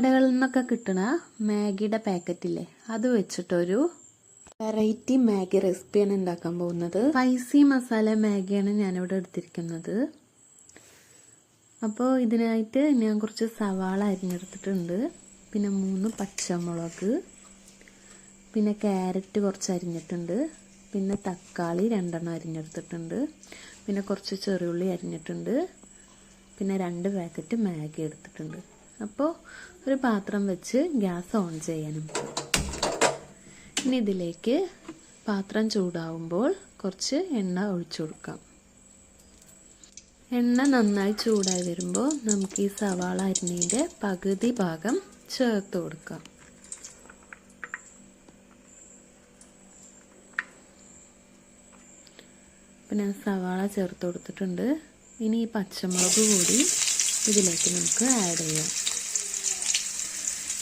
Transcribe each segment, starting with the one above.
കടകളിൽ നിന്നൊക്കെ കിട്ടണ മാഗിയുടെ പാക്കറ്റില്ലേ? അത് വെച്ചിട്ടൊരു വെറൈറ്റി മാഗി റെസിപ്പിയാണ് ഉണ്ടാക്കാൻ പോകുന്നത്. സ്പൈസി മസാല മാഗിയാണ് ഞാനിവിടെ എടുത്തിരിക്കുന്നത്. അപ്പോൾ ഇതിനായിട്ട് ഞാൻ കുറച്ച് സവാള അരിഞ്ഞെടുത്തിട്ടുണ്ട്. പിന്നെ മൂന്ന് പച്ചമുളക് പിന്നെ ക്യാരറ്റ് കുറച്ച് അരിഞ്ഞിട്ടുണ്ട്. പിന്നെ തക്കാളി രണ്ടെണ്ണം അരിഞ്ഞെടുത്തിട്ടുണ്ട്. പിന്നെ കുറച്ച് ചെറിയുള്ളി അരിഞ്ഞിട്ടുണ്ട്. പിന്നെ രണ്ട് പാക്കറ്റ് മാഗി എടുത്തിട്ടുണ്ട്. അപ്പോൾ ഒരു പാത്രം വെച്ച് ഗ്യാസ് ഓൺ ചെയ്യണം. ഇനി ഇതിലേക്ക് പാത്രം ചൂടാവുമ്പോൾ കുറച്ച് എണ്ണ ഒഴിച്ചു കൊടുക്കാം. എണ്ണ നന്നായി ചൂടായി വരുമ്പോൾ നമുക്ക് ഈ സവാള അരിഞ്ഞതിന്റെ പകുതി ഭാഗം ചേർത്ത് കൊടുക്കാം. പിന്നെ സവാള ചേർത്ത് കൊടുത്തിട്ടുണ്ട്. ഇനി ഈ പച്ചമുളക് കൂടി ഇതിലേക്ക് നമുക്ക് ആഡ് ചെയ്യാം.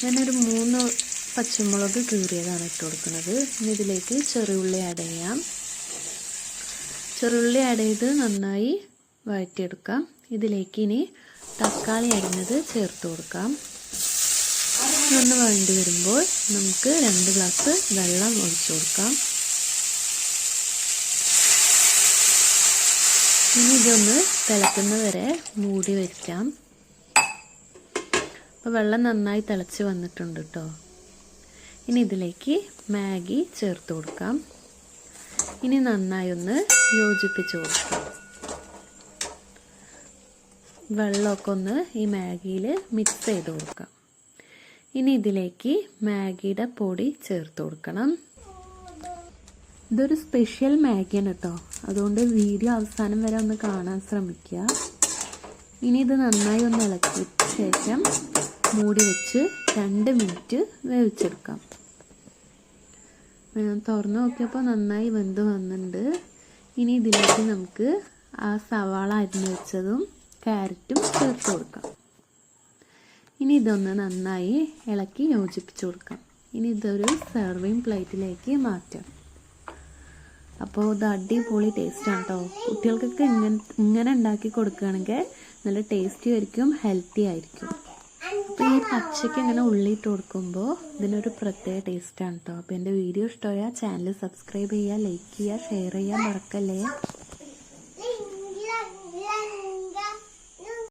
ഞാനൊരു മൂന്ന് പച്ചമുളക് കീറിയതാണ് ഇട്ട് കൊടുക്കുന്നത്. ഇനി ഇതിലേക്ക് ചെറിയുള്ളി ആഡ് ചെയ്യാം. ചെറുള്ളി ആഡ് ചെയ്ത് നന്നായി വഴറ്റിയെടുക്കാം. ഇതിലേക്ക് ഇനി തക്കാളി അരിഞ്ഞത് ചേർത്ത് കൊടുക്കാം. ഒന്ന് വഴണ്ടി വരുമ്പോൾ നമുക്ക് രണ്ട് ഗ്ലാസ് വെള്ളം ഒഴിച്ചു കൊടുക്കാം. ഇനി ഇതൊന്ന് തിളക്കുന്നവരെ മൂടി വയ്ക്കാം അപ്പോൾ വെള്ളം നന്നായി തിളച്ച് വന്നിട്ടുണ്ട് കേട്ടോ ഇനി ഇതിലേക്ക് മാഗി ചേർത്ത് കൊടുക്കാം. ഇനി നന്നായി ഒന്ന് യോജിപ്പിച്ച് കൊടുക്കാം. വെള്ളമൊക്കെ ഒന്ന് ഈ മാഗിയിൽ മിക്സ് ചെയ്ത് കൊടുക്കാം. ഇനി ഇതിലേക്ക് മാഗിയുടെ പൊടി ചേർത്ത് കൊടുക്കണം. ഇതൊരു സ്പെഷ്യൽ മാഗിയാണ് കേട്ടോ അതുകൊണ്ട് വീഡിയോ അവസാനം വരെ ഒന്ന് കാണാൻ ശ്രമിക്കുക. ഇനി ഇത് നന്നായി ഒന്ന് ഇളക്കിയ ശേഷം മൂടി വെച്ച് രണ്ട് മിനിറ്റ് വേവിച്ചെടുക്കാം. ഞാൻ തുറന്ന് നോക്കിയപ്പോൾ നന്നായി വെന്ത് വന്നിട്ടുണ്ട്. ഇനി ഇതിലേക്ക് നമുക്ക് ആ സവാള അരിഞ്ഞ് വെച്ചതും ക്യാരറ്റും ചേർത്ത് കൊടുക്കാം. ഇനി ഇതൊന്ന് നന്നായി ഇളക്കി യോജിപ്പിച്ച് കൊടുക്കാം. ഇനി ഇതൊരു സെർവിങ് പ്ലേറ്റിലേക്ക് മാറ്റാം. അപ്പോൾ ഇത് അടിപൊളി ടേസ്റ്റാണ് കേട്ടോ കുട്ടികൾക്കൊക്കെ ഇങ്ങനെ ഇങ്ങനെ ഉണ്ടാക്കി കൊടുക്കുകയാണെങ്കിൽ നല്ല ടേസ്റ്റി ആയിരിക്കും ഹെൽത്തി ആയിരിക്കും. അപ്പോൾ ഈ പച്ചയ്ക്ക് ഇങ്ങനെ ഉള്ളിയിട്ട് കൊടുക്കുമ്പോൾ ഇതിനൊരു പ്രത്യേക ടേസ്റ്റാണ് കേട്ടോ അപ്പോൾ എന്റെ വീഡിയോ ഇഷ്ടമായാൽ ചാനൽ സബ്സ്ക്രൈബ് ചെയ്യുക ലൈക്ക് ചെയ്യുക ഷെയർ ചെയ്യാൻ മറക്കല്ലേ?